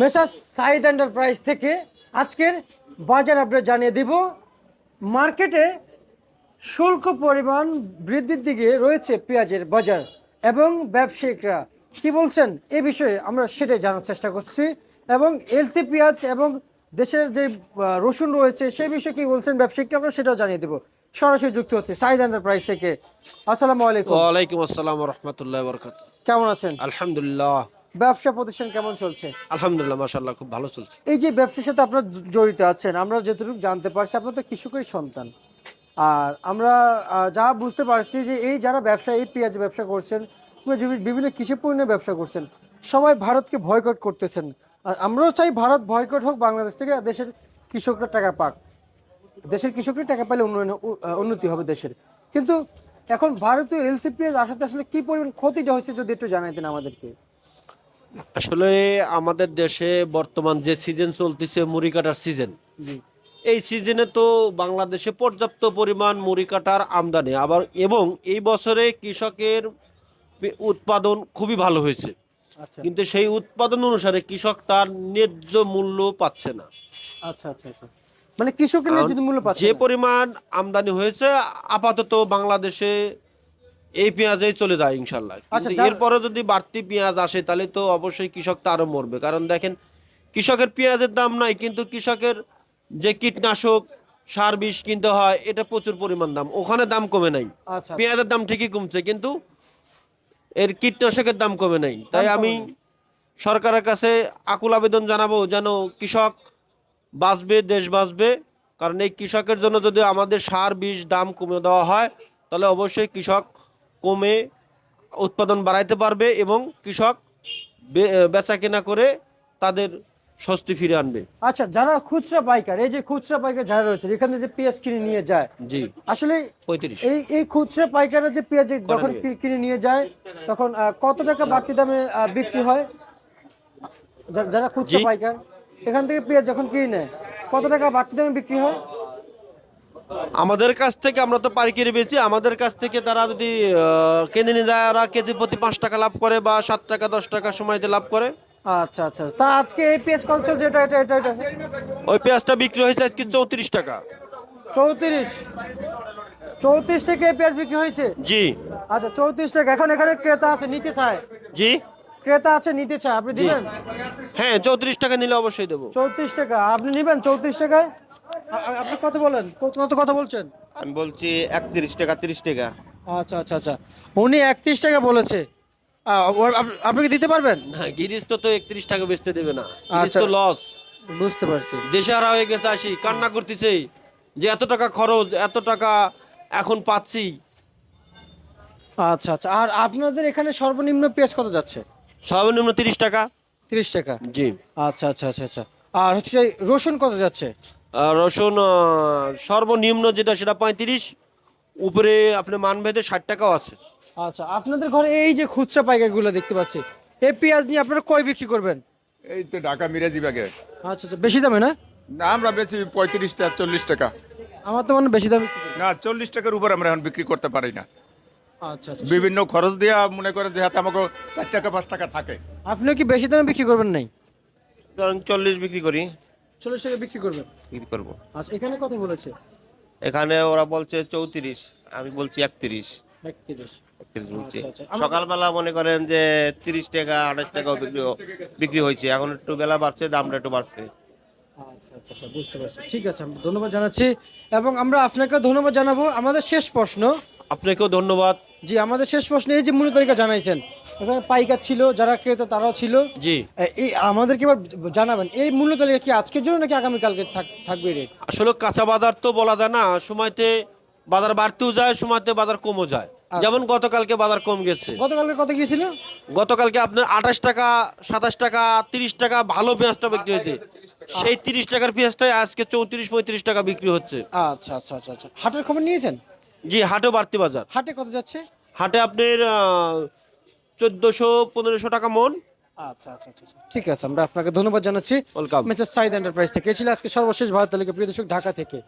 Messrs Saeed enterprise থেকে আজকের বাজার আপডেট জানিয়ে দিব। মার্কেটে শুল্ক পরিমাণ বৃদ্ধির দিকে রয়েছে পেঁয়াজের বাজার এবং ব্যবসায়িকরা। কি বলছেন? এ বিষয়ে আমরা সেটাই জানার চেষ্টা করছি। এবং এলসি পেঁয়াজ এবং দেশের যে রসুন রয়েছে সেই বিষয়ে কি বলছেন ব্যবসায়িকরা আমরা সেটাও জানিয়ে দেবো। সরাসরি যুক্ত হচ্ছে সাইদ এন্টারপ্রাইজ থেকে। আসসালামু আলাইকুম। ওয়ালাইকুম আসসালাম রহমতুল্লাহ বরকাত কেমন আছেন? আলহামদুলিল্লাহ। ব্যবসা প্রতিষ্ঠান কেমন চলছে? আলহামদুলিল্লাহ মাশাল্লাহ খুব ভালো চলছে। এই যে ব্যবসার সাথে আপনার জড়িত আছেন আমরা যতটুকু জানতে পারছি আপনার তো কৃষকের সন্তান। আর আমরা যা বুঝতে পারছি যে এই যারা ব্যবসা এই পেঁয়াজ ব্যবসা করছেন বিভিন্ন কৃষি পণ্যের ব্যবসা করছেন সবাই ভারতকে ভয়কট করতেছেন। আর আমরাও চাই ভারত ভয়কট হোক বাংলাদেশ থেকে দেশের কৃষকরা টাকা পাক। দেশের কৃষকরা টাকা পেলে উন্নয়ন উন্নতি হবে দেশের। কিন্তু এখন ভারতীয় এলসিপিএস আসাতে আসলে কি পরিমাণ ক্ষতিটা হয়েছে যদি একটু জানাইতেন আমাদেরকে। আসলে আমাদের দেশে বর্তমান যে সিজন চলতেছে মুড়ি কাটার সিজন এই সিজনে তো বাংলাদেশে পর্যাপ্ত পরিমাণ মুড়ি কাটার আমদানি। আবার এবং এই বছরে কৃষকের উৎপাদন খুবই ভালো হয়েছে। আচ্ছা। কিন্তু সেই উৎপাদন অনুসারে কৃষক তার ন্যায্য মূল্য পাচ্ছে না। আচ্ছা আচ্ছা আচ্ছা। মানে কৃষকের ন্যায্য মূল্য পাচ্ছে যে পরিমাণ আমদানি হয়েছে আপাতত বাংলাদেশে এই পেঁয়াজেই চলে যায় ইনশাল্লাহ। আচ্ছা, এরপরে যদি বাড়তি পেঁয়াজ আসে তাহলে তো অবশ্যই কৃষক তো আরও মরবে। কারণ দেখেন কৃষকের পেঁয়াজের দাম নাই কিন্তু কৃষকের যে কীটনাশক সার বিষ কিনতে হয় এটা প্রচুর পরিমাণ দাম। ওখানে দাম কমে নাই। আচ্ছা পেঁয়াজের দাম ঠিকই কমছে কিন্তু এর কীটনাশকের দাম কমে নাই। তাই আমি সরকারের কাছে আকুল আবেদন জানাব যেন কৃষক বাঁচবে দেশ বাঁচবে। কারণ এই কৃষকের জন্য যদি আমাদের সার বিষ দাম কমে দেওয়া হয় তাহলে অবশ্যই কৃষক কমে উৎপাদন বাড়াইতে পারবে এবং কৃষক বেচা কেনা করে তাদের স্বস্তি ফিরে আনবে। আচ্ছা যারা খুচরা পাইকার এই যে খুচরা পাইকার যারা রয়েছে এখানে যে পেঁয়াজ কিনে নিয়ে যায় জি। আসলে পঁয়ত্রিশ। এই এই খুচরা পাইকাররা যে পেঁয়াজ যখন কিনে নিয়ে যায় তখন কত টাকা বাড়তি দামে বিক্রি হয়? যারা খুচরা পাইকার এখান থেকে পেঁয়াজ যখন কিনে নেয় কত টাকা বাড়তি দামে বিক্রি হয়? আমাদের কাছ থেকে আমরা তো পাইকারি বেচি আমাদের কাছ থেকে তারা যদি কিনে নিয়ে যায় ওরা কেজি প্রতি পাঁচ টাকা লাভ করে বা সাত টাকা দশ টাকা সময়তে লাভ করে। আচ্ছা আচ্ছা। তা আজকে এই পেঁয়াজ কত চলছে? এটা এটা এটা এটা। ওই পেঁয়াজটা বিক্রি হয়েছে আজকে চৌত্রিশ টাকা। চৌত্রিশ? চৌত্রিশ এই পেঁয়াজ বিক্রি হয়েছে? জি। আচ্ছা চৌত্রিশ টাকা। এখন এখানে ক্রেতা আছে নিতে চায়। জি। ক্রেতা আছে নিতে চায়। আপনি দিবেন? হ্যাঁ চৌত্রিশ টাকা নিলে অবশ্যই দেবো। চৌত্রিশ টাকা। আপনি নেবেন চৌত্রিশ টাকায়? আপনি কত বলেন? কত কত কথা বলছেন? আমি বলছি একত্রিশ টাকা তিরিশ টাকা। আচ্ছা আচ্ছা আচ্ছা। উনি একত্রিশ টাকা বলেছে। আপনি কি দিতে পারবেন? না গিরিশ তো তো একত্রিশ টাকা বেচতে দেবে না। গিরিশ আচ্ছা। তো লস বুঝতে পারছি। দেশে হারা হয়ে গেছে আসি কান্না করতেছে যে এত টাকা খরচ এত টাকা এখন পাচ্ছি। আচ্ছা আচ্ছা। আর আপনাদের এখানে সর্বনিম্ন পেঁয়াজ কত যাচ্ছে? সর্বনিম্ন তিরিশ টাকা। তিরিশ টাকা? জি। আচ্ছা আচ্ছা আচ্ছা আচ্ছা। আর হচ্ছে রসুন কত যাচ্ছে? রসুন সর্বনিম্ন যেটা সেটা পঁয়ত্রিশ উপরে আপনি মানভেদে ষাট টাকাও আছে। আচ্ছা আপনাদের ঘরে এই যে খুচরা পাইকারগুলো দেখতে পাচ্ছি এই পেঁয়াজ নিয়ে আপনারা কয় বিক্রি করবেন? এই তো ঢাকা মিরাজি বাগে আচ্ছা আচ্ছা বেশি দামে না? না আমরা বেশি পঁয়ত্রিশ টাকা চল্লিশ টাকা। আমার তো মনে বেশি দামে না চল্লিশ টাকার উপর আমরা এখন বিক্রি করতে পারি না। আচ্ছা আচ্ছা। বিভিন্ন খরচ দিয়ে মনে করেন যে হাতে আমাকে চার টাকা পাঁচ টাকা থাকে। আপনিও কি বেশি দামে বিক্রি করবেন নাই? ধরেন চল্লিশ বিক্রি করি। চল্লিশ টাকা বিক্রি করবেন? বিক্রি করব। আচ্ছা এখানে কত বলেছে? এখানে ওরা বলছে চৌত্রিশ আমি বলছি একত্রিশ। একত্রিশ। বলছি। আচ্ছা, আচ্ছা। সকালবেলা মনে করেন যে তিরিশ টাকা আঠাশ টাকাও বিক্রি বিক্রি হয়েছে। এখন একটু বেলা বাড়ছে দামটা একটু বাড়ছে। আচ্ছা বুঝতে পারছি। ঠিক আছে ধন্যবাদ জানাচ্ছি। এবং আমরা আপনাকে ধন্যবাদ জানাব। আমাদের শেষ প্রশ্ন। আপনাকেও ধন্যবাদ। জি আমাদের শেষ প্রশ্ন এই যে মূল্য তালিকা জানাইছেন। এখানে পাইকার ছিল যারা ক্রেতা তারাও ছিল। জি। এই আমাদেরকে এবার জানাবেন এই মূল্য তালিকা কি আজকের জন্য নাকি আগামীকালকে থাক- থাকবে রেট আসলে কাঁচা বাজার তো বলা যায় না সময়তে বাজার বাড়তেও যায় সময়তে বাজার কমও যায়। যেমন গতকালকে বাজার কম গেছে। গতকালকে কত গিয়েছিল গতকালকে আপনার আঠাশ টাকা সাতাশ টাকা তিরিশ টাকা ভালো পেঁয়াজটা বিক্রি হয়েছে। সেই তিরিশ টাকার পেঁয়াজটাই আজকে চৌত্রিশ পঁয়ত্রিশ টাকা বিক্রি হচ্ছে। আচ্ছা আচ্ছা আচ্ছা আচ্ছা। হাটের খবর নিয়েছেন? জি হাটে বাড়তি বাজার। হাটে কত যাচ্ছে? হাটে আপনার চোদ্দোশো পনেরোশো টাকা মন। আচ্ছা আচ্ছা আচ্ছা আচ্ছা। ঠিক আছে আমরা আপনাকে ধন্যবাদ জানাচ্ছি। ওয়েলকাম মেসার সাইদ এন্টারপ্রাইজ থেকে। ছিল আজকে সর্বশেষ ভারত তালিকা প্রিয় দর্শক ঢাকা থেকে।